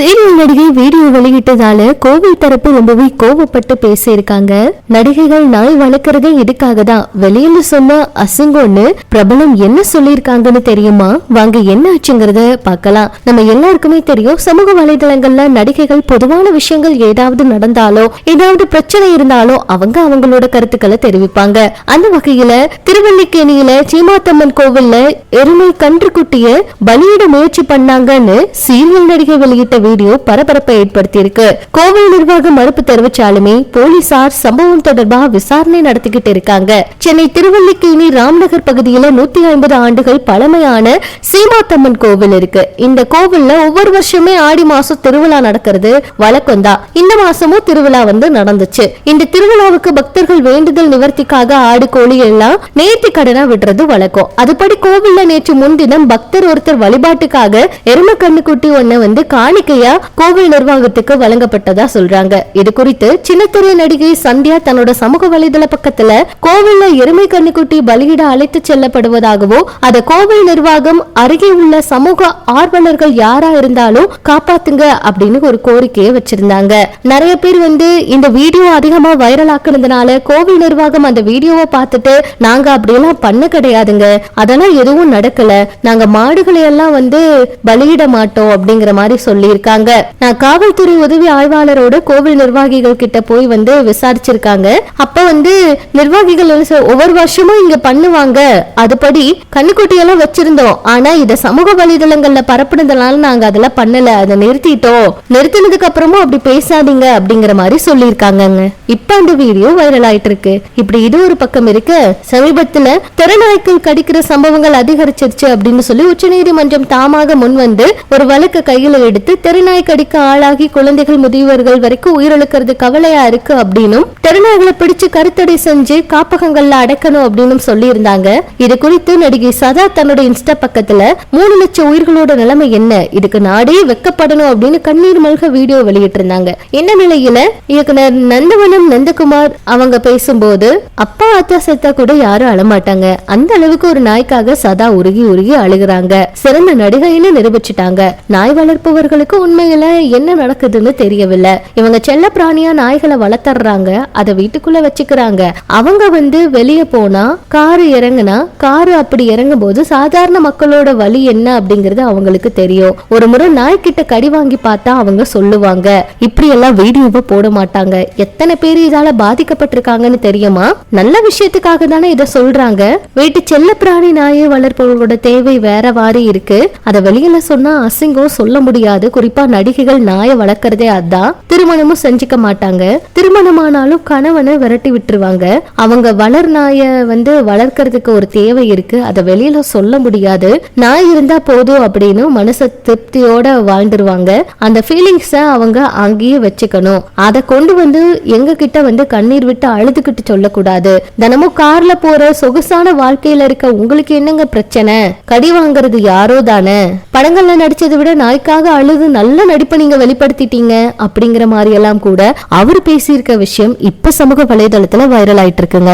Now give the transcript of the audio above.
Serial நடிகை video வெளியிட்டதால கோவில் தரப்பு ரொம்பவே கோவப்பட்டு பேசியிருக்காங்க. நடிகைகள் நாய் வளர்க்கறதே இதுக்காக தான் வெளியில சொன்ன அசிங்கம்னு பிரபலம் என்ன சொல்லியிருக்காங்கன்னு தெரியுமா? வாங்க என்ன ஆச்சுங்கிறத பார்க்கலாம். நம்ம எல்லாருக்குமே தெரியும் சமூக வலைதளங்கள்ல நடிகைகள் பொதுவான விஷயங்கள் ஏதாவது நடந்தாலோ ஏதாவது பிரச்சனை இருந்தாலோ அவங்க அவங்களோட கருத்துக்களை தெரிவிப்பாங்க. அந்த வகையில திருவல்லிக்கேணியில சீமாத்தம்மன் கோவில்ல எருமை கன்றுக்குட்டிய பலியிட முயற்சி பண்ணாங்கன்னு சீரியல் நடிகை வெளியிட்ட வீடியோ பரபரப்பை ஏற்படுத்தியிருக்கு. கோவில் நிர்வாகம் மறுப்பு தெரிவிச்சாலுமே போலீசார் சம்பவம் தொடர்பாக விசாரணை நடத்திக்கிட்டு இருக்காங்க. சென்னை திருவல்லிக்கேணி ராம்நகர் பகுதியில நூத்தி ஐம்பது ஆண்டுகள் பழமையான சீமாத்தம்மன் கோவில் இருக்கு. இந்த கோவில்ல ஒவ்வொரு வருஷமே ஆடி மாசம் திருவிழா நடக்கிறது வழக்கம் தான் இந்த மாசமும் திருவிழா வந்து நடந்துச்சு. இந்த திருவிழாவுக்கு பக்தர்கள் வேண்டுதல் நிவர்த்திக்காக ஆடு கோழி எல்லாம் நேர்த்தி கடனா விடுறது வழக்கம். அதுபடி கோவில்ல நேற்று முன்தினம் பக்தர் ஒருத்தர் வழிபாட்டுக்காக எரும கண்ணுக்குட்டி ஒன்ன வந்து காணிக்கை காணிக்கையா கோவில் நிர்வாகத்துக்கு வழங்கப்பட்டதா சொல்றாங்க. இது குறித்து சின்னத்திரை நடிகை சந்தியா தன்னோட சமூக வலைதள பக்கத்துல கோவில்ல எருமை கண்ணுக்குட்டி பலியிட அழைத்து செல்லப்படுவதாகவும் அத கோவில் நிர்வாகம் அருகே உள்ள சமூக ஆர்வலர்கள் யாரா இருந்தாலும் காப்பாத்துங்க அப்படின்னு ஒரு கோரிக்கையை வச்சிருந்தாங்க. நிறைய பேர் வந்து இந்த வீடியோ அதிகமா வைரல் ஆக்குனதுனால கோவில் நிர்வாகம் அந்த வீடியோவை பார்த்துட்டு நாங்க அப்படியெல்லாம் பண்ண கிடையாதுங்க. அதெல்லாம் எதுவும் நடக்கல. நாங்க மாடுகளை எல்லாம் வந்து பலியிட மாட்டோம் அப்படிங்கிற மாதிரி சொல்லியிருக்காங்க நான் காவல்துறை உதவி ஆய்வாளரோட கோவில் நிர்வாகிகள் கிட்ட போய் வந்து விசாரிச்சிருக்காங்க. அப்ப வந்து நிர்வாகிகள் ஒவ்வொரு வருஷமும் இங்க பண்ணுவாங்க. அதுபடி கண்ணுக்குட்டியெல்லாம் வச்சிருந்தோம். ஆனா இத சமூக வலைதளங்கள்ல பரப்புனதுனால நாங்க அதெல்லாம் பண்ணல. அதை நிறுத்திட்டோம். நிறுத்தினதுக்கு அப்புறமும் அப்படி பேசாதீங்க அப்படிங்கிற மாதிரி சொல்லியிருக்காங்கங்க. இப்ப அந்த வீடியோ வைரல் ஆயிட்டு இருக்கு இப்படி இது ஒரு பக்கம் இருக்கு. சமீபத்துல திறனாய்க்கள் கடிக்கிற சம்பவங்கள் அதிகரிச்சிருச்சு அப்படின்னு சொல்லி உச்சநீதிமன்றம் தாமாக முன் வந்து ஒரு வழக்கு கையில எடுத்து தெருநாய் கடிக்க ஆளாகி குழந்தைகள் முதியவர்கள் வரைக்கும் உயிரிழக்கிறது கவலையா இருக்கு அப்படின்னும் தெருநாய்களை பிடிச்சு கருத்தடை செஞ்சு காப்பகங்கள்ல அடைக்கணும் அப்படின்னு சொல்லி இருந்தாங்க இது குறித்து நடிகை சதா தன்னோட இன்ஸ்டா பக்கத்துல மூணு லட்சம் உயிர்களோட நிலைமை என்ன? இதுக்கு நாடே வெக்கப்படணும் அப்படின்னு கண்ணீர் மல்க வீடியோ வெளியிட்டு இருந்தாங்க இந்த நிலையில? இயக்குனர் நந்தவனம் நந்தகுமார் அவங்க பேசும்போது அப்பா அத்தா செத்தா கூட யாரும் அழமாட்டாங்க. அந்த அளவுக்கு ஒரு நாய்க்காக சதா உருகி உருகி அழுகிறாங்க. சிறந்த நடிகைன்னு நிரூபிச்சிட்டாங்க. நாய் வளர்ப்பவர்களுக்கு உண்மையில என்ன நடக்குதுன்னு தெரியவில்லை. இவங்க செல்ல பிராணியா நாய்களை வளர்த்துறாங்க அதை வீட்டுக்குள்ள வச்சுக்கிறாங்க. அவங்க வந்து வெளியே போனா காரு இறங்குனா காரு அப்படி இறங்கும் போது சாதாரண மக்களோட வழி என்ன அப்படிங்கறது அவங்களுக்கு தெரியும். ஒரு முறை நாய்க்கிட்ட கடி வாங்கி பார்த்தா அவங்க சொல்லுவாங்க இப்படி எல்லாம் வீடியோவை போட மாட்டாங்க. எத்தனை பேர் இதால பாதிக்கப்பட்டிருக்காங்கன்னு தெரியுமா? நல்ல விஷயத்துக்காக தானே இதை சொல்றாங்க. வீட்டு செல்ல பிராணி நாயை வளர்ப்பவர்களோட தேவை வேற வாரி இருக்கு. அதை வெளியில சொன்னா அசிங்கம் சொல்ல முடியாது. குறிப்பா நடிகைகள் நாயை வளர்க்கறதே அதான். திருமணமும் செஞ்சுக்க மாட்டாங்க. திருமணமானாலும் கணவனை விரட்டி விட்டுருவாங்க. அவங்க வளர் நாயை வந்து வளர்க்கறதுக்கு ஒரு தேவை இருக்கு. அதை வெளியில சொல்ல முடியாது. நாய் இருந்தா போதும் அப்படின்னு மனச திருப்தியோட வாழ்ந்துருவாங்க. அந்த ஃபீலிங்ஸ அவங்க அங்கேயே வச்சுக்கணும். அதை கொண்டு வந்து எங்க கிட்ட வந்து கண்ணீர் விட்டு அழுதுகிட்டு சொல்லக்கூடாது. தினமும் கார்ல போற சொகுசான வாழ்க்கையில இருக்க உங்களுக்கு என்னங்க பிரச்சனை? கடி வாங்குறது யாரோ தானே படங்கள்ல நடிச்சதை விட நாய்க்காக அழுது நல்ல நடிப்பை நீங்க வெளிப்படுத்திட்டீங்க அப்படிங்கிற மாதிரி எல்லாம் கூட அவர் பேசியிருக்க விஷயம் இப்ப சமூக வலைதளத்துல வைரல் ஆயிட்டு இருக்குங்க.